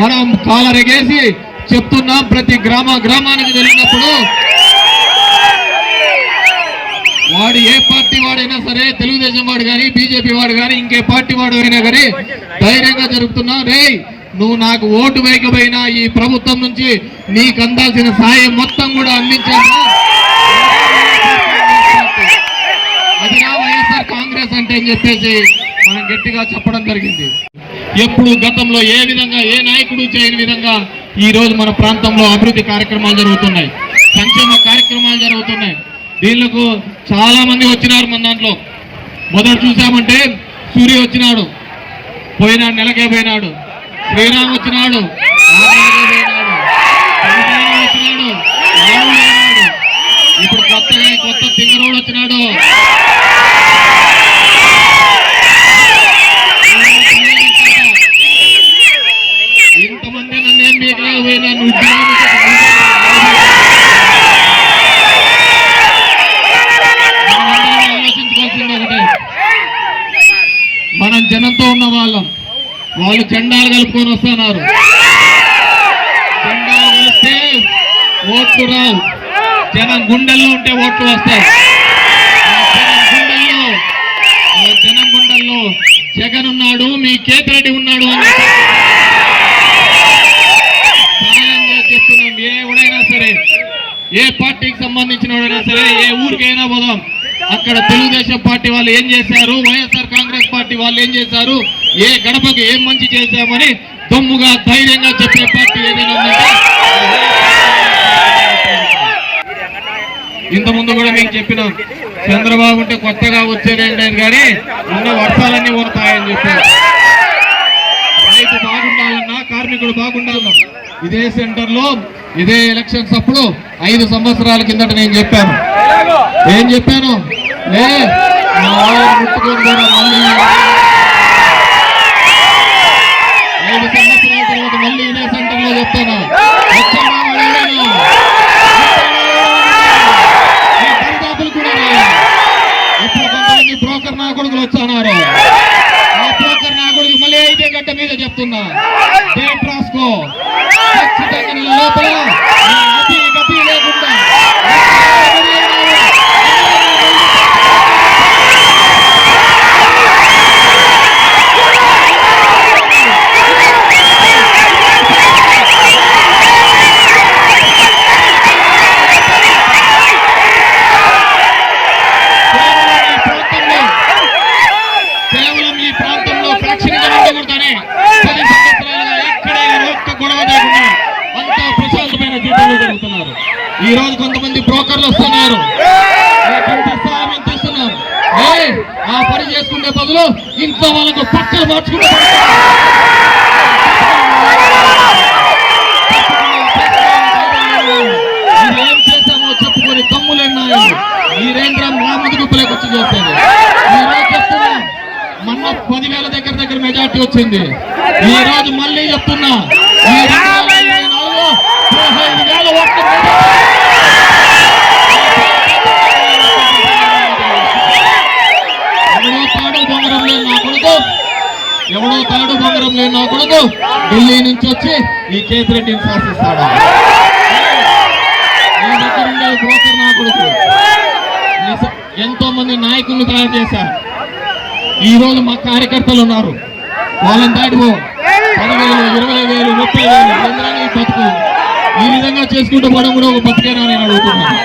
మనం కాలరెగేసి చెప్తున్నాం ప్రతి గ్రామ గ్రామానికి వెళ్ళినప్పుడు. వాడు ఏ పార్టీ వాడైనా సరే తెలుగుదేశం వాడు కానీ బీజేపీ వాడు కానీ ఇంకే పార్టీ వాడు అయినా కానీ ధైర్యంగా జరుపుతున్నా. రే నువ్వు నాకు ఓటు వేయకపోయినా ఈ ప్రభుత్వం నుంచి నీకు అందాల్సిన సాయం మొత్తం కూడా అందించాను. అది నా వైఎస్ఆర్ కాంగ్రెస్ అంటే అని చెప్పేసి మనం గట్టిగా చెప్పడం జరిగింది. ఎప్పుడు గతంలో ఏ విధంగా ఏ నాయకుడు చేయని విధంగా ఈ రోజు మన ప్రాంతంలో అభివృద్ధి కార్యక్రమాలు జరుగుతున్నాయి. సంక్షేమ కార్యక్రమాలు జరుగుతున్నాయి. దీనికి చాలా మంది వచ్చినారు మన దాంట్లో. మొదట చూసామంటే సూర్య వచ్చినాడు పోయినాడు నెలకే పోయినాడు శ్రీరామ్ వచ్చినాడు ఇప్పుడు కొత్తగా కొత్త తింగరోడు వచ్చినాడు. వాళ్ళు జెండాలు కలుపుకొని వస్తున్నారు. జెండాలు కలిస్తే ఓట్లు రావు. జనం గుండెల్లో ఉంటే ఓట్లు వస్తాయి. జనం గుండెల్లో జనం గుండెల్లో జగన్ ఉన్నాడు మీ కేతిరెడ్డి ఉన్నాడు అని చెప్తున్నాం. ఏ ఎవడైనా సరే ఏ పార్టీకి సంబంధించిన వాడైనా సరే ఏ ఊరికైనా పోదాం. అక్కడ తెలుగుదేశం పార్టీ వాళ్ళు ఏం చేశారు? వైఎస్ఆర్ కాంగ్రెస్ పార్టీ వాళ్ళు ఏం చేశారు? ఏ గడపకు ఏం మంచి చేశామని దమ్ముగా ధైర్యంగా చెప్పే పార్టీ ఏదైనా ఉందంటే ఇంత ముందు కూడా మేము చెప్పినాం. చంద్రబాబు ఉంటే కొత్తగా వచ్చేదేంటి అని కానీ ఉన్న వర్షాలన్నీ ఊరుతాయని చెప్పారు. రైతు బాగుండాలన్నా కార్మికుడు బాగుండాలన్నా. ఇదే సెంటర్లో ఇదే ఎలక్షన్స్ అప్పుడు ఐదు సంవత్సరాల కిందట నేను చెప్పాను. ఏం చెప్పాను? లే ముట్టుకొని ఖచ్చితంగా నెల లోపల నీ ఈ రోజు కొంతమంది బ్రోకర్లు వస్తున్నారు. ఆ పని చేసుకునే బదులు ఇంట్లో వాళ్ళకు పక్కలు మార్చుకుంటారు మీరేం చేశామో చెప్పుకొని తమ్ములేనాయి మీరేంద్ర మా ముందుకు వచ్చి చూస్తుంది. ఈ రోజు చెప్తున్నా మొన్న పదివేల దగ్గర దగ్గర మెజార్టీ వచ్చింది. ఈ రోజు మళ్ళీ నుంచి వచ్చి ఈ కేతిరెడ్డిని శాసిస్తాడు నీ దగ్గర ఉండే బ్రోకర్ నా కొడుకు. ఎంతో మంది నాయకులను తయారు చేశారు. ఈ రోజు మా కార్యకర్తలు ఉన్నారు. వాళ్ళని దాటిపో పదివేలు ఇరవై వేలు ముప్పై వేలు ఎందుకని ఈ బతుకు? ఈ విధంగా చేసుకుంటూ పోవడం కూడా ఒక బతికేనా నేను అడుగుతున్నాను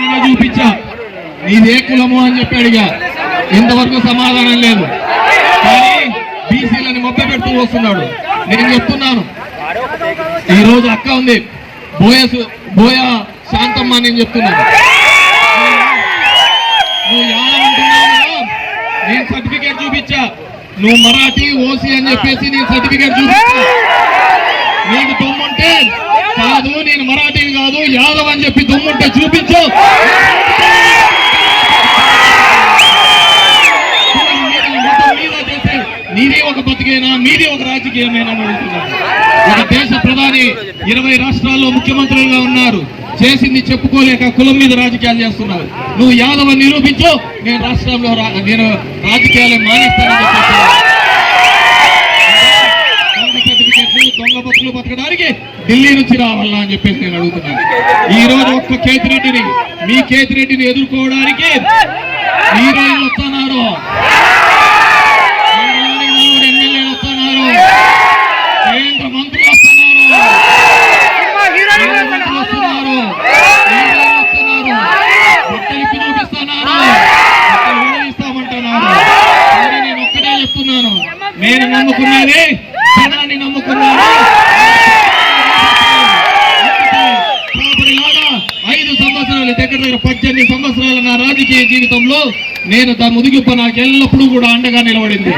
నేను చూపించా. నీదే కులము అని చెప్పి అడిగా ఇంతవరకు సమాధానం లేదు. బీసీలని మొక్క పెడుతూ వస్తున్నాడు. నేను చెప్తున్నాను. ఈ రోజు అక్క ఉంది. బోయస్ బోయ శాంతమ్మ అని నేను చెప్తున్నాను. నువ్వు యాదవ్ నేను సర్టిఫికేట్ చూపించా. నువ్వు మరాఠీ ఓసీ అని చెప్పేసి నేను సర్టిఫికేట్ చూపించా. నీకు దమ్ముంటే కాదు నేను మరాఠీని కాదు యాదవ్ అని చెప్పి దమ్ముంటే చూపించు. నీది ఒక మీది ఒక రాజకీయమేనా అని అడుగుతున్నాను. ఒక దేశ ప్రధాని ఇరవై రాష్ట్రాల్లో ముఖ్యమంత్రులుగా ఉన్నారు. చేసింది చెప్పుకోలేక కులం మీద రాజకీయాలు చేస్తున్నారు. నువ్వు యాదవ నిరూపించు నేను రాష్ట్రంలో నేను రాజకీయాలు మానేస్తానని చెప్పేసి. బతుకులు బతకడానికి ఢిల్లీ నుంచి రావాలా అని చెప్పేసి నేను అడుగుతున్నాను. ఈ రోజు ఒక్క కేతిరెడ్డిని మీ కేతిరెడ్డిని ఎదుర్కోవడానికి హీరోయిన్లు వస్తున్నారు కేంద్ర మంత్రులు వస్తున్నారు కేంద్ర మంత్రులు వస్తున్నారు బట్టలు ఇప్పి బట్టలు ఊడదీస్తామంటున్నారు కానీ నేను ఒక్కటే చెప్తున్నాను నేను నమ్ముకున్నది జనాన్ని నమ్ముకున్నాను ఐదు సంవత్సరాలు దగ్గర దగ్గర పద్దెనిమిది సంవత్సరాల నా రాజకీయ జీవితంలో నేను దాని ముదిగిప్ప నాకు ఎల్లప్పుడూ కూడా అండగా నిలబడింది.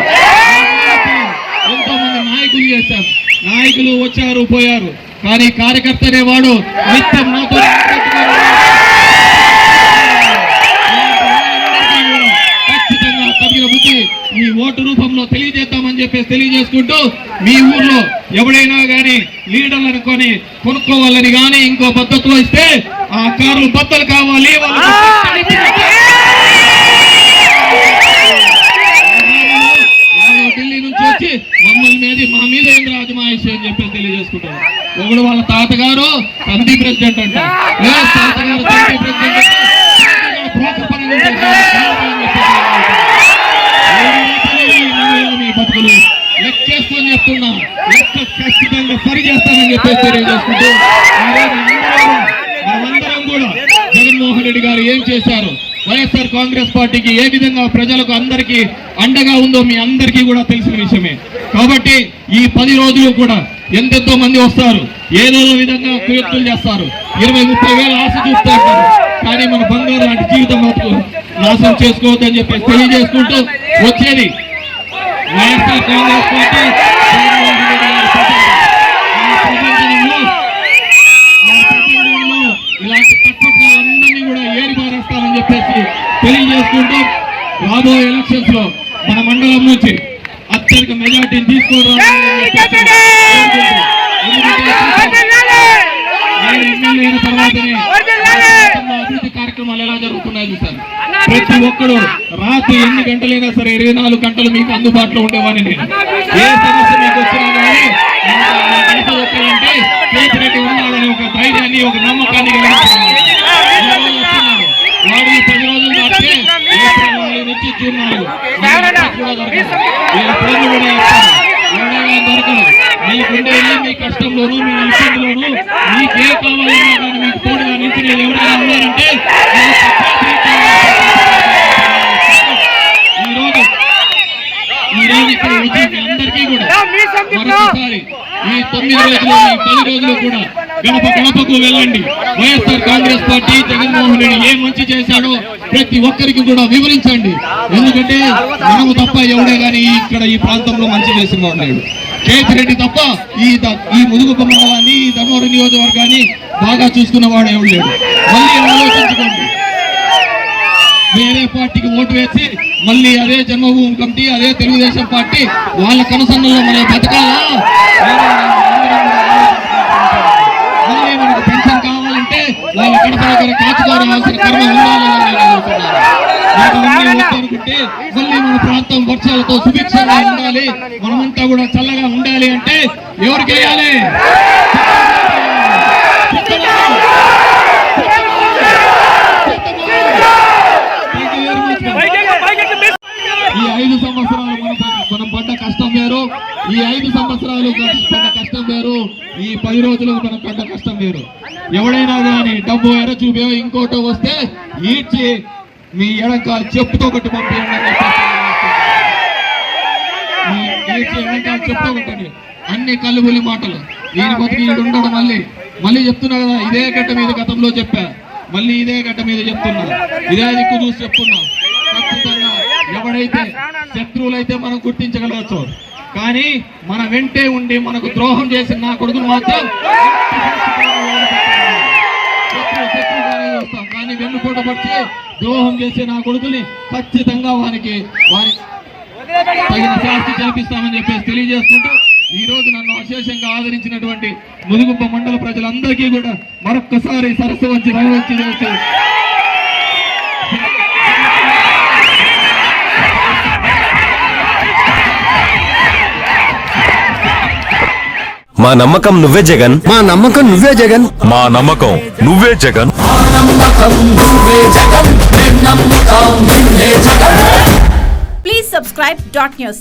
నాయకులు చేశాం నాయకులు వచ్చారు పోయారు. కానీ కార్యకర్త అనేవాడు నిత్యం నాతో ఖచ్చితంగా తగిన బుద్ధి మీ ఓటు రూపంలో తెలియజేద్దామని చెప్పేసి తెలియజేసుకుంటూ మీ ఊర్లో ఎవడైనా కానీ లీడర్లను కొని కొనుక్కోవాలని గాని ఇంకో పద్ధతిలో ఇస్తే ఆ కార్లు బద్దలు కావాలి వాళ్ళు మా మీద ఏం రాజమాయిషి అని చెప్పేసి తెలియజేసుకుంటారు? ఒకడు వాళ్ళ తాతగారు కమిటీ ప్రెసిడెంట్ అంట. లేదు తాతగారు కమిటీ ప్రెసిడెంట్ అంటే తాతగారు బ్రోకర్ పని చేశారు. మీ బతుకులు లెక్కేసుకొని చెప్తున్నా. లెక్క ఖచ్చితంగా సరి చేస్తానని చెప్పేసి తెలియజేసుకుంటూ. మనమందరం కూడా జగన్మోహన్ రెడ్డి గారు ఏం చేశారు? వైఎస్ఆర్ కాంగ్రెస్ పార్టీకి ఏ విధంగా ప్రజలకు అందరికీ అండగా ఉందో మీ అందరికీ కూడా తెలిసిన విషయమే. కాబట్టి ఈ పది రోజులు కూడా ఎంతెంతో మంది వస్తారు ఏదో విధంగా కుయత్తులు చేస్తారు ఇరవై ముప్పై వేల ఆశ చూస్తూ ఉంటారు. కానీ మన బంగారు లాంటి జీవితం మాత్రం నాశనం చేసుకోవద్దని చెప్పేసి తెలియజేసుకుంటూ వచ్చేది. వైఎస్ఆర్ కాంగ్రెస్ పార్టీ రాబోయే ఎలక్షన్స్లో మన మండలం నుంచి అత్యధిక మెజార్టీని తీసుకోవడం అభివృద్ధి కార్యక్రమాలు ఎలా జరుగుతున్నాయో చూశాను ప్రతి ఒక్కరు రాత్రి ఎన్ని గంటలైనా సరే ఇరవై నాలుగు గంటలు మీకు అందుబాటులో ఉండేవాడిని నేను. ఏ సమస్య మీకు వచ్చినా కానీ ఒక ధైర్యాన్ని ఒక నమ్మకాన్ని కలిగించాను దొరకదు మీకుండే మీ కష్టంలోను మీ ఇబ్బందిలోను మీకు కావాలన్నా కానీ మీకు తోడుగా నిలిచిన ఎవరైనా ఉన్నారంటే ఈ రోజు ఈ రోజు ఇక్కడ వచ్చి మీ అందరికీ కూడా మరొకసారి ఈ తొమ్మిది రోజులు ఈ పది రోజులు కూడా గడప గడపకు వెళ్ళండి. YSR Congress party Jaganmohan Reddy ఏం మంచి చేశాడో ప్రతి ఒక్కరికి కూడా వివరించండి. ఎందుకంటే మనము తప్ప ఎవడే గాని ఇక్కడ ఈ ప్రాంతంలో మంచి చేసిన వాడు లేడు. కేతిరెడ్డి తప్ప ఈ ఈ ముదుగు మండలాన్ని ఈ ధర్మవరం నియోజకవర్గాన్ని బాగా చూసుకున్నవాడు ఎవడు లేడు. మళ్ళీ ఆలోచించుకోండి. వేరే పార్టీకి ఓటు వేసి మళ్ళీ అదే జన్మభూమి కమిటీ అదే తెలుగుదేశం పార్టీ వాళ్ళ కనసన్నలో మనం బతకాలా వేరే అందరం కూడా ఆలోచించుకుంటూ మళ్ళీ మనకు పెన్షన్ కావాలంటే వాళ్ళ కడప దగ్గర కాచుకోవాల్సిన కర్మ ఉండాలని మళ్ళీ మన ప్రాంతం వర్షాలతో సుభిక్షంగా ఉండాలి. మనమంతా కూడా చల్లగా ఉండాలి అంటే ఎవరికి వేయాలి Thank you very much. ఈ ఐదు సంవత్సరాలు మనం మనం పడ్డ కష్టం వేరు ఈ ఐదు సంవత్సరాలు పడ్డ కష్టం వేరు. ఈ పది రోజులు మనం పడ్డ కష్టం వేరు. ఎవడైనా కానీ డబ్బు ఎర చూపో ఇంకోటో వస్తే ఈడ్చి మీ ఎడంకాలు చెప్పుతో కొట్టి పంపించండి ఈడ్చి ఎడంకాలు చెప్పుతో కొట్టండి. అన్ని కల్లుబులి మాటలు. ఈయన బతికి ఈడు ఉండడం మళ్ళీ. మళ్ళీ చెప్తున్నా కదా ఇదే గడ్డ మీద గతంలో చెప్పా. మళ్ళీ ఇదే గడ్డ మీద చెప్తున్నా. ఇదే దిక్కు చూసి చెప్తున్నా. ఖచ్చితంగా ఎవడైతే శత్రువులైతే మనం గుర్తించగలవచ్చు కానీ మన వెంటే ఉండి మనకు ద్రోహం చేసిన నా కొడుకును మాత్రం చూస్తాం. కానీ వెన్నుపోట పట్టి ద్రోహం చేసే నా కొడుకుని ఖచ్చితంగా వారికి వారి తగిన శాస్తి కల్పిస్తామని చెప్పేసి తెలియజేస్తుంటూ ఈ రోజు నన్ను అశేషంగా ఆదరించినటువంటి ముదుగుప్ప మండల ప్రజలందరికీ కూడా మరొక్కసారి సరస్సు వచ్చి వచ్చి మా నమ్మకం నువ్వే జగన్. మా నమ్మకం నువ్వే జగన్. మా నమ్మకం నువ్వే Jagan. Please subscribe dot news.